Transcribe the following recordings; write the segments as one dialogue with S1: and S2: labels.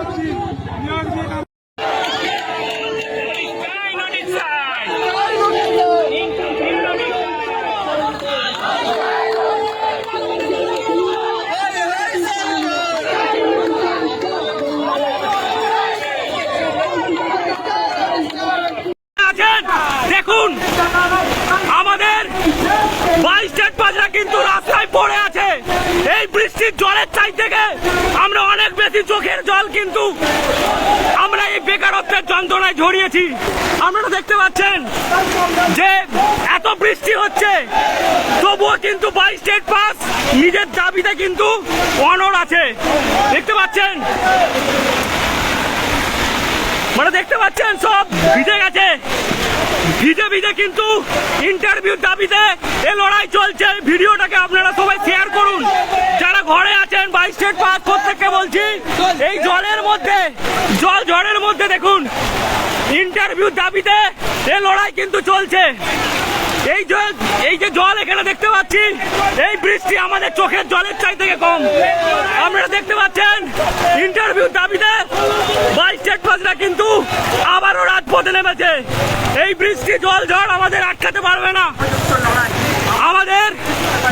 S1: আছেন দেখুন আমাদের বাইশ স্টেট বাসরা কিন্তু রাস্তায় পড়ে আছে এই বৃষ্টির জলের চাই থেকে আমরা অনেক বেশি চোখের জল কিন্তু আমরা এই বেকারত্বের যন্ত্রণায় ঝরিয়েছি আপনারা দেখতে পাচ্ছেন যে এত বৃষ্টি হচ্ছে, তবুও কিন্তু বাই স্টেট পাস নিজের দাবিতে কিন্তু অনর আছে। দেখতে পাচ্ছেন? মানে দেখতে পাচ্ছেন সব ভিজে গেছে। ভিজে ভিজে কিন্তু ইন্টারভিউ দাবিতে এ লড়াই চলছে। ভিডিওটাকে আপনারা সবাই শেয়ার ঘরে আছেন বাইশ স্টেট পাস প্রত্যেককে বলছি। এই জলের মধ্যে, জল ঝড়ের মধ্যে দেখুন ইন্টারভিউ দাবিতে এ লড়াই কিন্তু চলছে। এই যে এই যে জল এখানে দেখতে পাচ্ছি, এই বৃষ্টি আমাদের চোখের জলের চাই থেকে কম। আপনারা দেখতে পাচ্ছেন ইন্টারভিউ দাবিতে বাইশ স্টেট পাসরা কিন্তু আবারও রাজপথে নেমেছে। এই বৃষ্টি, জল ঝড় আমাদের আটকাতে পারবে না।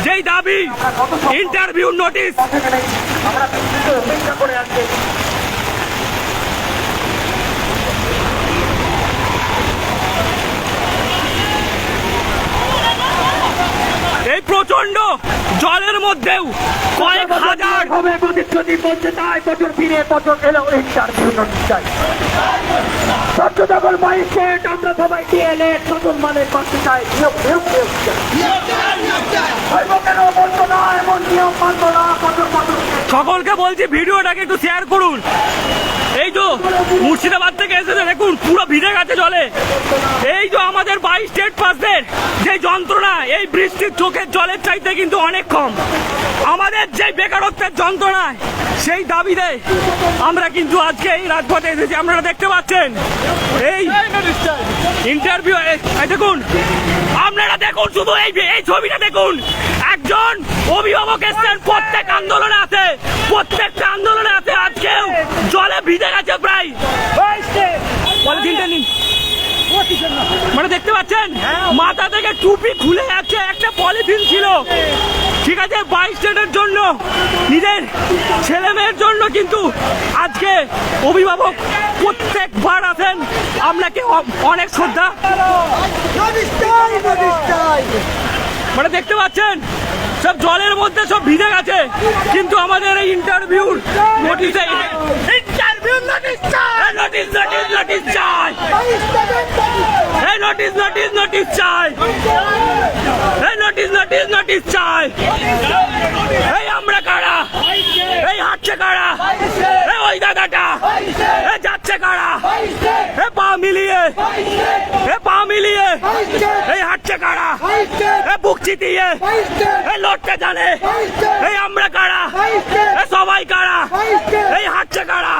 S1: যেই দাবি ইন্টারভিউ নোটিশ এই প্রচণ্ড জলের মধ্যেও কয়েক হাজার
S2: হবে প্রতিশ্রুতি বলছে তাই বছর ফিরে বছর এলো নোটিশ চাই সত্য যখন বাইশেট আমরা সবাই ডিএলএ নতুন মানের করতে চাই। নিয়োগ নিয়োগ নিয়োগ কেন বলতো না এমন নিয়ম মানবো না বছর
S1: সকলকে বলছি ভিডিওটাকে একটু শেয়ার করুন। এই তো মুর্শিদাবাদ থেকে দেখুন, পুরো ভিজে গেছে জলে। এই যে আমাদের বাইশ স্টেট পাসদের যে যন্ত্রণা, এই বৃষ্টির চোখের জলের চাইতে কিন্তু অনেক কম। আমাদের যে বেকারত্বের যন্ত্রণা, সেই দাবিতে আমরা কিন্তু আজকে এই রাজপথে এসেছি। আপনারা দেখতে পাচ্ছেন, এই ইন্টারভিউ দেখুন। আপনারা দেখুন শুধু এই এই ছবিটা দেখুন। একজন অভিভাবক এসছেন প্রত্যেক আন্দোলনে আছে প্রত্যেকটা আন্দোলনে আছে আজকেও। জলে ভিজে গেছে প্রায়। পলিথিনটা নিন। মানে দেখতে পাচ্ছেন? মাথা থেকে টুপি খুলে যাচ্ছে একটা পলিথিন ছিল। ঠিক আছে বাইশ স্টেটের জন্য নিজের ছেলে মেয়ের জন্য কিন্তু আজকে অভিভাবক প্রত্যেকবার আছেন। আপনাকে অনেক শ্রদ্ধা। মানে দেখতে পাচ্ছেন সব জলের মধ্যে সব ভিজে গেছে। কিন্তু আমাদের এই ইন্টারভিউর নোটিশে ইন্টারভিউ নোটিশ চাই নোটিশ নোটিশ নোটিশ চাই এই নোটিশ নোটিশ নোটিশ চাই এই নোটিশ নোটিশ নোটিশ চাই এই আমরা কারা এই হাঁটছে কারা এই ওই দাদাটা যাচ্ছে কারা? এ পা মিলিয়ে। এ পা মিলিয়ে। এই হাঁটছে কারা? এ বুক চিতিয়ে। এই লড়তে জানে। এই আমরা কারা? এ সবাই কারা? এই হাঁটছে কারা?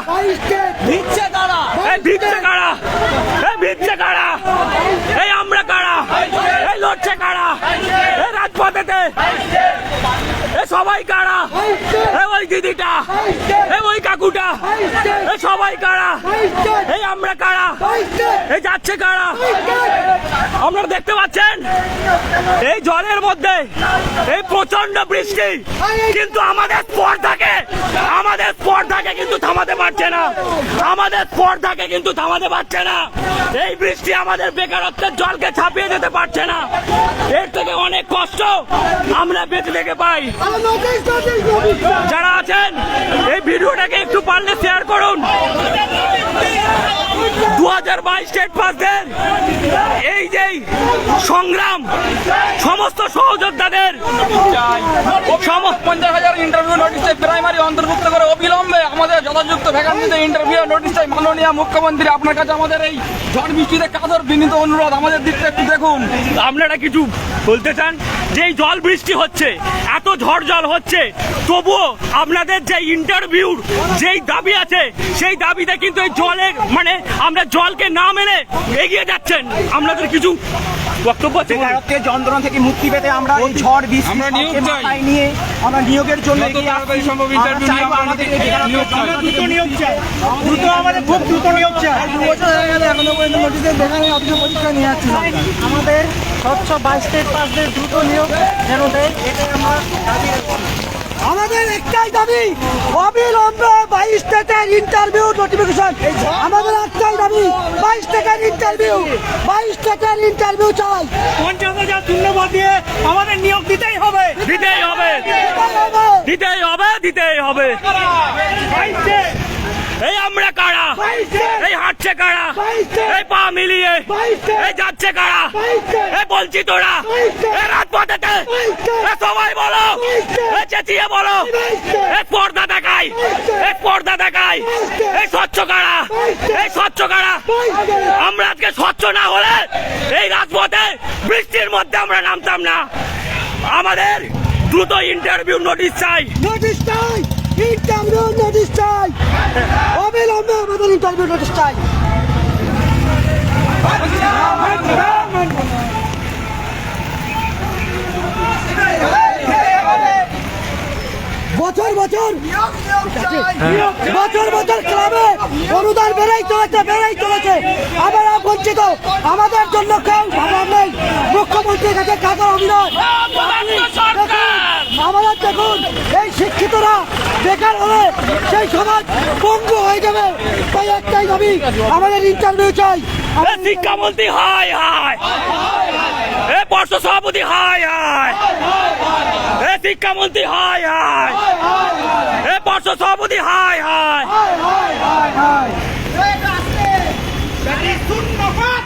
S1: ভিচ্ছে কারা এই ভিচ্ছে কারা? এই ভিচ্ছে কারা? এই আমরা কারা? এই লড়ছে কারা? এই রাজপথেতে। এ সবাই কারা? এ ওই দিদিটা। সবাই কারা? এই আমরা কারা? এই যাচ্ছে কারা? আপনারা দেখতে পাচ্ছেন? এই জলের মধ্যে এই প্রচণ্ড বৃষ্টি। কিন্তু আমাদের স্পর্ধাকে আমাদের স্পর্ধাকে কিন্তু থামাতে পারছে না। আমাদের স্পর্ধাকে কিন্তু থামাতে পারছে না। এই বৃষ্টি আমাদের বেকারত্বের জলকে ছাপিয়ে যেতে পারছে না। এর থেকে অনেক কষ্ট আমরা বেঁচে থেকে পাই। যারা আছেন, এই ভিডিওটাকে একটু পারলে শেয়ার করুন। হাজার বাইশ স্টেট পাসদের এই যে সংগ্রাম সমস্ত সহযোদ্ধাদের
S3: পঞ্চাশ হাজার ইন্টারভিউ নোটিশ প্রাইমারি অন্তর্ভুক্ত করে অবিলম্বে আমাদের যথাযুক্ত ভ্যাকান্সিতে ইন্টারভিউ নোটিশ চাই। মাননীয় মুখ্যমন্ত্রী আপনার কাছে আমাদের এই ঝড় বৃষ্টিতে কাদর বিনীত অনুরোধ আমাদের দিকটা একটু দেখুন।
S1: আপনারা কিছু বলতে চান? যে এই জল বৃষ্টি হচ্ছে, এত ঝড় জল হচ্ছে, তবুও আপনাদের যে ইন্টারভিউর যেই দাবি আছে, সেই দাবিতে কিন্তু এই জলে মানে আমরা জলকে না মেনে এগিয়ে যাচ্ছেন। আপনাদের কিছু বক্তব্য আছে বলুন।
S4: যন্ত্রণা থেকে মুক্তি পেতে আমরা এই ঝড় বৃষ্টি
S3: আমরা নিয়োগ চাই।
S4: নিয়ে আমরা নিয়োগের জন্য
S3: তাড়াতাড়ি সম্ভব ইন্টারভিউ নিয়ে আমরা
S4: আমাদের
S3: নিয়োগ চাই।
S4: যন্ত্রণা নিয়োগ চাই দ্রুত আমাদের খুব দ্রুত নিয়োগ চাই দু বছর হয়ে গেলে এখনও পর্যন্ত নোটিশের দেখা নেই অথচ পরীক্ষা নিয়ে যাচ্ছি আমাদের স্বচ্ছ বাইশ স্টেট পাসদের দ্রুত নিয়োগ যেন দেয় এটাই আমরা দাবি
S5: আমাদের একটাই দাবি অবিলম্বে বাইশ টাকার ইন্টারভিউ নোটিফিকেশন আমাদের একটাই দাবি বাইশ টাকার ইন্টারভিউ বাইশ টাকার ইন্টারভিউ চাই
S2: পঞ্চাশ হাজার ধন্যবাদ দিয়ে আমাদের নিয়োগ দিতেই হবে।
S1: দিতেই হবে। দিতেই হবে। দিতেই হবে এই আমরা কারা এই হাঁটছে কারা এই পা মিলিয়ে এই যাচ্ছে কারা এই বলছি তোরা এই রাজপথেতে সবাই বলো এ চেঁচিয়ে বলো এই পর্দা দেখাই এই পর্দা দেখাই এই স্বচ্ছ কারা এই স্বচ্ছ কারা আমরা আজকে স্বচ্ছ না হলে এই রাজপথে বৃষ্টির মধ্যে আমরা নামতাম না আমাদের দ্রুত ইন্টারভিউ নোটিশ চাই
S5: নোটিশ চাই ইন্টারভিউ নোটিশ চাই অবিলম্বে আমাদের ইন্টারভিউ নোটিশ চাই বছর বছর। বছর বছর ক্লাবে অনুদান বেড়েই চলেছে বেড়েই চলেছে। আমরা বঞ্চিত আমাদের জন্য কেউ ভাবার নেই। মুখ্যমন্ত্রীর কাছে কাকার অভিনয়। আমাদের দেখুন এই শিক্ষিতরা বেকার হলে সেই সমাজ পঙ্গু হয়ে যাবে। তাই একটাই দাবি আমাদের ইন্টারভিউ চাই।
S1: এ শিক্ষামন্ত্রী হায় হায় এ পর্ষ সভাপতি হায় হায় এ শিক্ষামন্ত্রী হায় হায় এ পর্ষ সভাপতি হায় হায়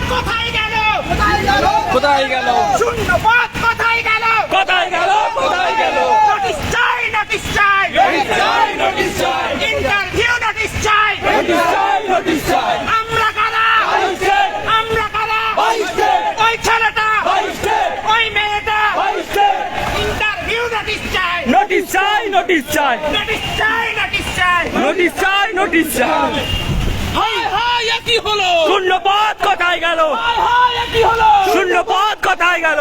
S2: কোথায় গেল?
S3: কোথায় গেল?
S2: শূন্যবাদ কোথায় গেল
S1: কোথায় গেল কোথায় গেল
S2: নোটিশ চাই নোটিশ চাই ইন্টারভিউ নোটিশ চাই আমরা কারা আমরা কারা ওই ছেলেটা ওই মেয়েটা ইন্টারভিউ নোটিশ চাই
S1: নোটিশ চাই নোটিশ চাই।
S2: নোটিশ চাই নোটিশ চাই।
S1: নোটিশ চাই নোটিশ চাই।
S3: হায় হায় একই হলো।
S1: শূন্যপদ কোথায় গেল?
S3: হায় হায় একই হলো।
S1: শূন্যপদ কোথায় গেল?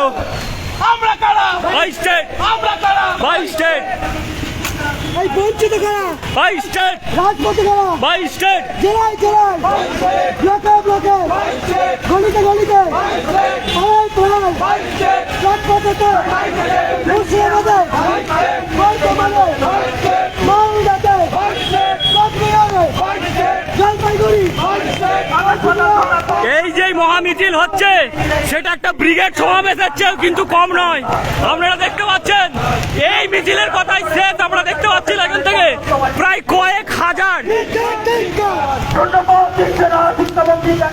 S3: আমরা কারা?
S1: বাইশ স্টেট
S3: আমরা কারা?
S1: বাইশ স্টেট
S5: এই বঞ্চিত কারা?
S1: বাইশ স্টেট।
S5: রাজপথে কারা
S1: বাইশ স্টেট।
S5: জেলায় জেলায়। ব্লকে ব্লকে। গলিতে গলিতে। পাড়ায় পাড়ায়। রাজপথেতে। মুর্শিদাবাদে। বর্তমানে মালদাতে। জলপাইগুড়ি।
S1: এই যে মহামিছিল হচ্ছে সেটা একটা ব্রিগেড সমাবেশের চেয়েও কিন্তু কম নয়। আপনারা দেখতে পাচ্ছেন এই মিছিলের কথাই শেষ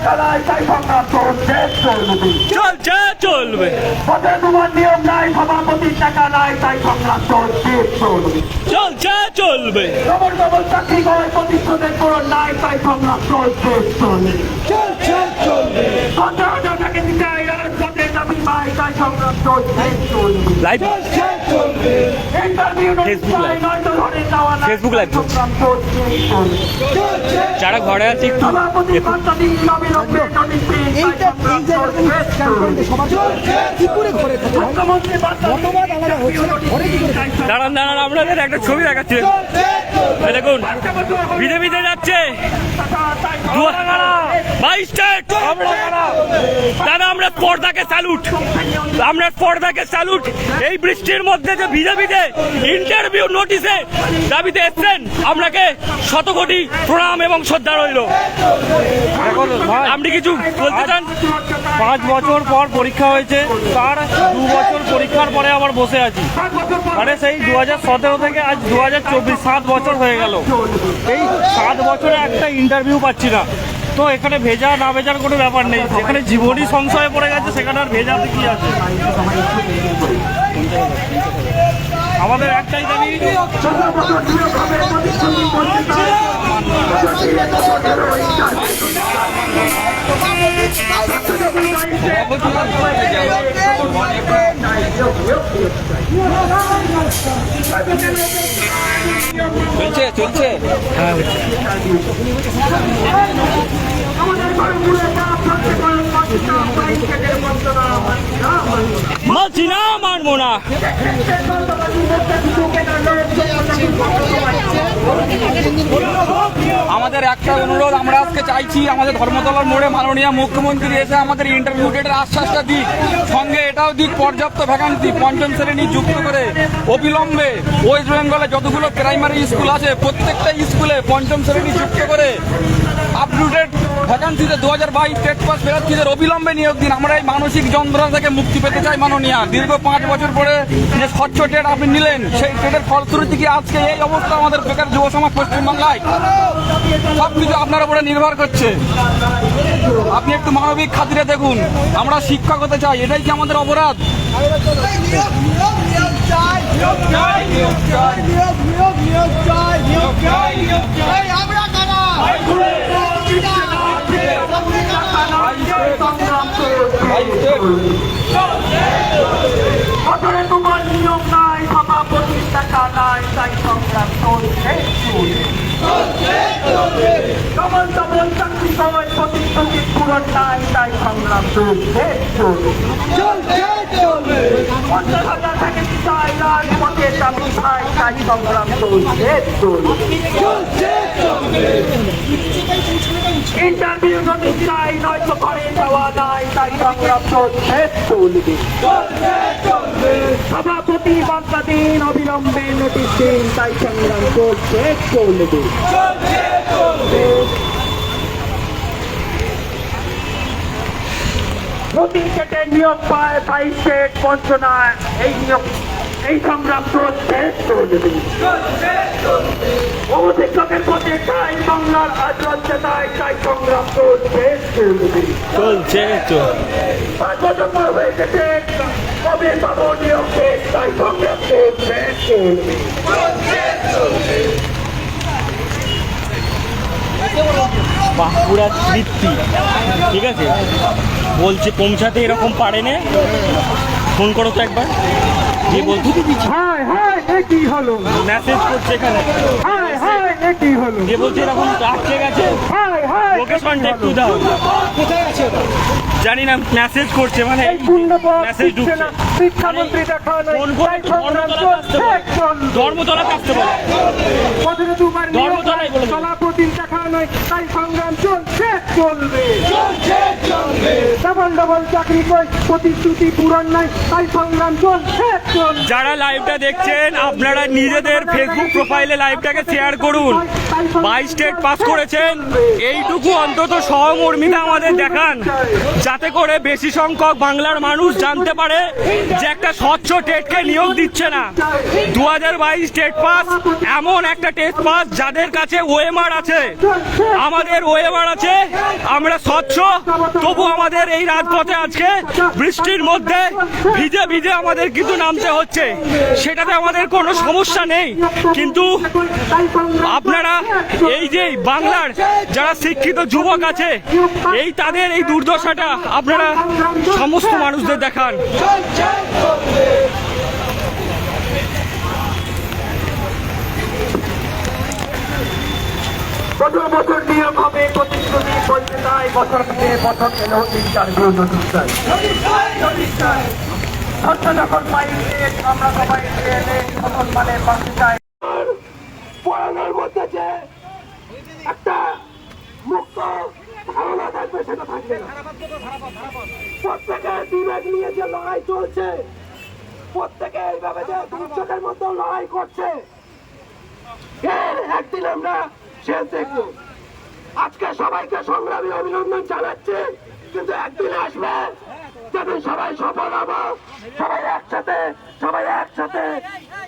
S2: শিক্ষামন্ত্রী দেখা নাই তাই সংগ্রাম চলছে চলবে
S1: চলছে চলবে।
S2: পদে তোমার নিয়ম নাই সভাপতির টাকা নাই তাই সংগ্রাম চলছে চলবে।
S1: চলছে চলবে
S2: ডবল ডবল চাকরি করে প্রতিশোধের পূরণ নাই তাই সংগ্রাম চলছে চলবে চলছে চলবে পঞ্চাশ দিতে সংগ্রাম চলবে
S1: লাইভ যারা ঘরে আছে একটু? দাঁড়ান দাঁড়ান আপনাদের একটা ছবি দেখাচ্ছে। এই দেখুন বিজেপিতে যাচ্ছে। দু- বাইশ স্টেট। দাদা আমরা স্পর্ধাকে স্যালুট আমরা স্যালুট এই বৃষ্টির মধ্যে যে বিজেপিতে ইন্টারভিউ নোটিশে দাবিতে এসছেন আপনাকে শত কোটি প্রণাম এবং শ্রদ্ধা রইল। আপনি কিছু বলতে চান?
S6: পাঁচ বছর পর পরীক্ষা হয়েছে তার দু বছর পরীক্ষার পরে আবার বসে আছি। মানে সেই দু হাজার সতেরো থেকে আজ দু হাজার চব্বিশ সাত বছর হয়ে গেল। এই সাত বছরে একটা ইন্টারভিউ পাচ্ছি না। তো এখানে ভেজা না ভেজার কোনো ব্যাপার নেই। যেখানে জীবনই সংশয়ে পড়ে গেছে, সেখানে আর ভেজাতে কি আছে? আমাদের একটাই দাবি।
S3: চলছে চলছে।
S2: আমাদের ঘরে ঘুরে যা প্রত্যেক বাইশ স্টেটের বঞ্চনা মানছি না মানছি না।
S3: আমাদের একটা অনুরোধ, আমরা আজকে চাইছি আমাদের ধর্মতলার মোড়ে মাননীয় মুখ্যমন্ত্রী এসে আমাদের ইন্টারভিউ ডেটের আশ্বাসটা দিক, সঙ্গে এটাও দিক, পর্যাপ্ত ভ্যাকান্সি পঞ্চম শ্রেণি যুক্ত করে অবিলম্বে ওয়েস্ট বেঙ্গলে যতগুলো প্রাইমারি স্কুল আছে, প্রত্যেকটা স্কুলে পঞ্চম শ্রেণি যুক্ত করে আপ টু দু হাজার বাইশ স্টেট পাস প্রার্থীদের অবিলম্বে নিয়োগ দিন আমরা এই মানসিক যন্ত্রণা থেকে মুক্তি পেতে চাই মাননীয় দীর্ঘ পাঁচ বছর পরে যে স্বচ্ছ টেট আপনি নিলেন সেই টেটের ফলশ্রুতি কি আজকে এই অবস্থা আমাদের বেকার যুব সমাজ পশ্চিমবাংলায় সবকিছু আপনার উপরে নির্ভর করছে আপনি একটু মানবিক খাতিরে দেখুন আমরা শিক্ষক হতে চাই এটাই কি আমাদের অপরাধ
S2: বছরে তোমার নিয়োগ নাই সভাপতির টাকা নাই তাই সংগ্রাম চলছে ডবল ডবল চাকরি সময় প্রতিশ্রুতি পূরণ নাই তাই সংগ্রাম চলছে পঞ্চাশ হাজার থেকে চাই রাজপথে দাবি ভাই তাই সংগ্রাম চলছে। ইন্টারভিউ নোটিশ চাই নয়তো ঘরে যাওয়া নাই তাই সংগ্রাম চলছে চলবে সভাপতি অবিলম্বে নোটিশ দিন তাই সংগ্রাম চলছে চলবে প্রতি স্টেটে নিয়োগ পায় স্টেট বঞ্চনা এই নিয়োগ এই সংগ্রাম চলছে চলবে অবশিক্ষকের পথে বাংলার আজ লজ্জা তাই তাই সংগ্রাম চলছে
S1: চলছে চলছে
S2: পাঁচ বছর পর হয়ে গেছে। কবে পাবো নিয়োগ তাই সংগ্রাম চলছে
S6: বাঁকুড়া তৃপ্তি। ঠিক আছে? বলছে পৌঁছাতে এরকম পারে না ফোন করো তো একবার। দিয়ে বলছি
S2: হ্যাঁ হ্যাঁ কি হলো?
S6: মেসেজ করছে এখানে।
S2: হায় একই হলো।
S6: দিয়ে বলছে এরকম আটকে গেছে? লোকেশনটা একটু দাও। জানি না মেসেজ করছে মানে মেসেজ ঢুকছে।
S2: না। শিক্ষামন্ত্রী দেখা
S6: একটু
S2: সংগ্রাম
S6: ধর্মতলাতে
S2: চলছে
S6: বলে? ধর্মতলাতে আসতে বলে।
S2: বছরে দুবার
S6: ধর্মতলায় বলে দিন।
S2: সভাপতির দেখা নয় তাই সংগ্রাম চলছে চলবে। ডবল ডবল চাকরি কই প্রতিশ্রুতি পূরণ নাই। তাই সংগ্রাম চলছে চলবে।
S1: যারা লাইভটা দেখছেন আপনারা নিজেদের ফেসবুক প্রোফাইলে লাইভটাকে শেয়ার করুন। বাইশ স্টেট পাস করেছেন। এইটুকু অন্তত সহমর্মিতা আমাদের দেখান, যাতে করে বেশি সংখ্যক বাংলার মানুষ জানতে পারে যে একটা স্বচ্ছ টেটকে নিয়োগ দিচ্ছে না। দু হাজার বাইশ টেট পাস, এমন একটা টেট পাস যাদের কাছে ওএমআর আছে। আমাদের ওএমআর আছে, আমরা স্বচ্ছ, তবু আমাদের এই রাজপথে আজকে বৃষ্টির মধ্যে ভিজে ভিজে আমাদের কিন্তু নামতে হচ্ছে। সেটাতে আমাদের কোনো সমস্যা নেই। কিন্তু আপনারা এই যে বাংলার যারা শিক্ষিত যুবক আছে, এই তাদের এই দুর্দশাটা আপনারা সমস্ত মানুষদের দেখান।
S2: আমরা সবাই এলে মানে মধ্যে একটা মুক্ত ধারণা থাকবে, সেটা থাকবে না। প্রত্যেকের বিবেক নিয়ে যে লড়াই চলছে, প্রত্যেকে এইভাবে যে দুর্যোগের মধ্যে লড়াই করছে একদিন আমরা শেষ দেখব। আজকে সবাইকে সংগ্রামী অভিনন্দন জানাচ্ছি, কিন্তু একদিন আসবে যেদিন সবাই সফল হব, সবাই একসাথে সবাই একসাথে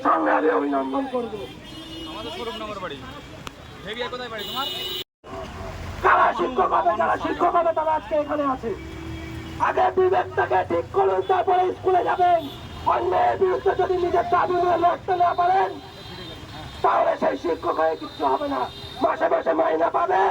S2: সংগ্রামী অভিনন্দন করব।
S3: আমাদের কোথায়
S2: শিক্ষক হবে যারা শিক্ষক হবে, তারা আজকে এখানে আছে। আগে বিবেকটাকে ঠিক করুন, তারপরে স্কুলে যাবেন। অন্যের বিরুদ্ধে যদি নিজের দাবি লড়তে না পারেন, তাহলে সেই শিক্ষক হয়ে কিচ্ছু হবে না। মাসে মাসে মাইনা পাবে